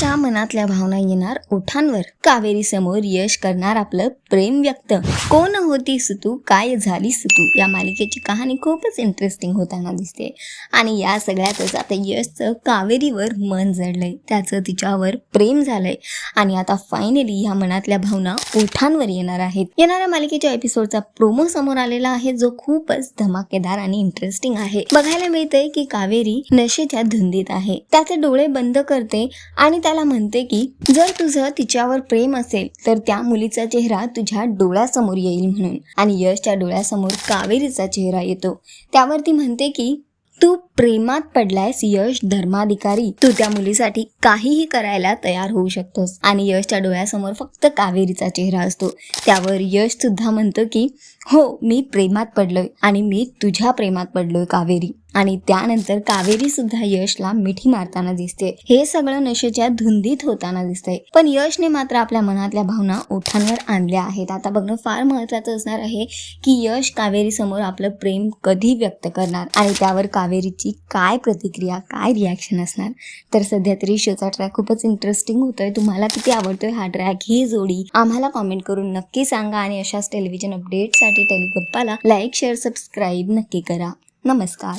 यशच्या मनातल्या भावना येणार ओठांवर. कावेरी समोर यश करणार आपलं प्रेम व्यक्त. कोण होती सुतू? काय झाली सुतू? या मालिकेची कहाणी खूपच इंटरेस्टिंग होताना दिसते. आणि या सगळ्यातच आता यशचं कावेरीवर मन जडलंय. त्याचं तिच्यावर प्रेम झालंय. आणि आता फायनली ह्या मनातल्या भावना ओठांवर येणार आहेत. येणाऱ्या मालिकेच्या एपिसोडचा प्रोमो समोर आलेला आहे जो खूपच धमाकेदार आणि इंटरेस्टिंग आहे. बघायला मिळतंय की कावेरी नशेच्या धुंदीत आहे. त्याचे डोळे बंद करते आणि त्याला म्हणते की जर तुझं तिच्यावर प्रेम असेल तर त्या मुलीचा चेहरा तुझ्या डोळ्यासमोर येईल म्हणून. आणि यशच्या डोळ्यासमोर कावेरीचा चेहरा येतो. त्यावर ती म्हणते की तू प्रेमात पडलायस यश धर्माधिकारी. तू त्या मुलीसाठी काहीही करायला तयार होऊ शकतोस. आणि यशच्या डोळ्यासमोर फक्त कावेरीचा चेहरा असतो. त्यावर यश सुद्धा म्हणतो की हो मी प्रेमात पडलोय आणि मी तुझ्या प्रेमात पडलोय कावेरी. आणि त्यानंतर कावेरी सुद्धा यशला मिठी मारताना दिसते. हे सगळं नशेच्या धुंदीत होताना दिसतंय. पण यशने मात्र आपल्या मनातल्या भावना ओठांवर आणल्या आहेत. आता बघणं फार महत्वाचं असणार आहे की यश कावेरी समोर आपलं प्रेम कधी व्यक्त करणार आणि त्यावर कावेरीची काय प्रतिक्रिया काय रिॲक्शन असणार? तर सध्या तरी शोचा ट्रॅक खूपच इंटरेस्टिंग होतोय. तुम्हाला किती आवडतोय हा ट्रॅक ही जोडी आम्हाला कॉमेंट करून नक्की सांगा आणि अशाच टेलिव्हिजन अपडेटसाठी टेलिगप्पाला लाईक शेअर सबस्क्राईब नक्की करा. नमस्कार.